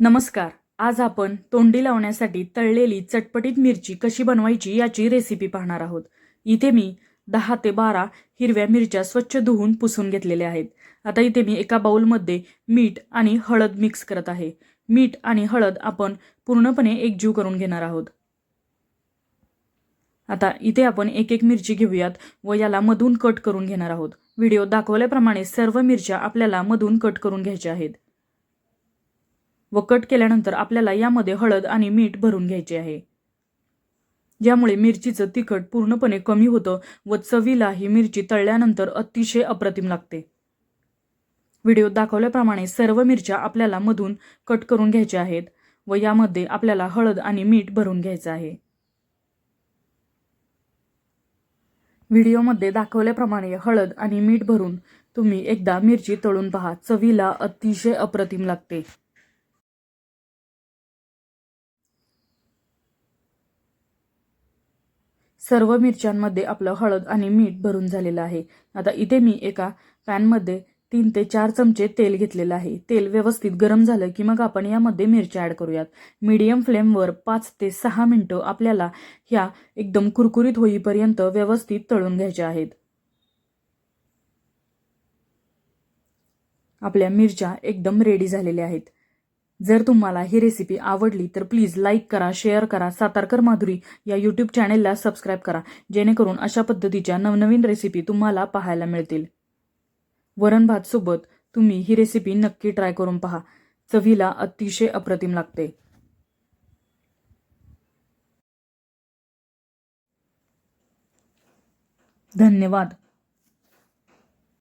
नमस्कार. आज आपण तोंडी लावण्यासाठी तळलेली चटपटीत मिरची कशी बनवायची याची रेसिपी पाहणार आहोत. इथे मी दहा ते बारा हिरव्या मिरच्या स्वच्छ धुवून पुसून घेतलेल्या आहेत. आता इथे मी एका बाउलमध्ये मीठ आणि हळद मिक्स करत आहे. मीठ आणि हळद आपण पूर्णपणे एकजीव करून घेणार आहोत. आता इथे आपण एक एक मिरची घेऊयात व याला मधून कट करून घेणार आहोत. व्हिडिओ दाखवल्याप्रमाणे सर्व मिरच्या आपल्याला मधून कट करून घ्यायच्या आहेत. व कट केल्यानंतर आपल्याला यामध्ये हळद आणि मीठ भरून घ्यायचे आहे. ज्यामुळे मिरचीचं तिखट पूर्णपणे कमी होतं व चवीला ही मिरची तळल्यानंतर अतिशय अप्रतिम लागते. व्हिडिओ दाखवल्याप्रमाणे सर्व मिरच्या आपल्याला मधून कट करून घ्यायच्या आहेत व यामध्ये आपल्याला हळद आणि मीठ भरून घ्यायचं आहे. व्हिडिओमध्ये दाखवल्याप्रमाणे हळद आणि मीठ भरून तुम्ही एकदा मिरची तळून पहा. चवीला अतिशय अप्रतिम लागते. सर्व मिरच्यांमध्ये आपलं हळद आणि मीठ भरून झालेलं आहे. आता इथे मी एका पॅनमध्ये तीन ते चार चमचे तेल घेतलेलं आहे. तेल व्यवस्थित गरम झालं की मग आपण यामध्ये मिरच्या ॲड करूयात. मीडियम फ्लेमवर पाच ते सहा मिनटं आपल्याला ह्या एकदम कुरकुरीत होईपर्यंत व्यवस्थित तळून घ्यायच्या आहेत. आपल्या मिरच्या एकदम रेडी झालेल्या आहेत. जर तुम्हाला ही रेसिपी आवडली तर प्लीज लाईक करा शेअर करा. सातारकर माधुरी या यूट्यूब चॅनेलला सबस्क्राईब करा. जेणेकरून अशा पद्धतीच्या नवनवीन रेसिपी तुम्हाला पाहायला मिळतील. वरण भात सोबत तुम्ही ही रेसिपी नक्की ट्राय करून पहा. चवीला अतिशय अप्रतिम लागते. धन्यवाद.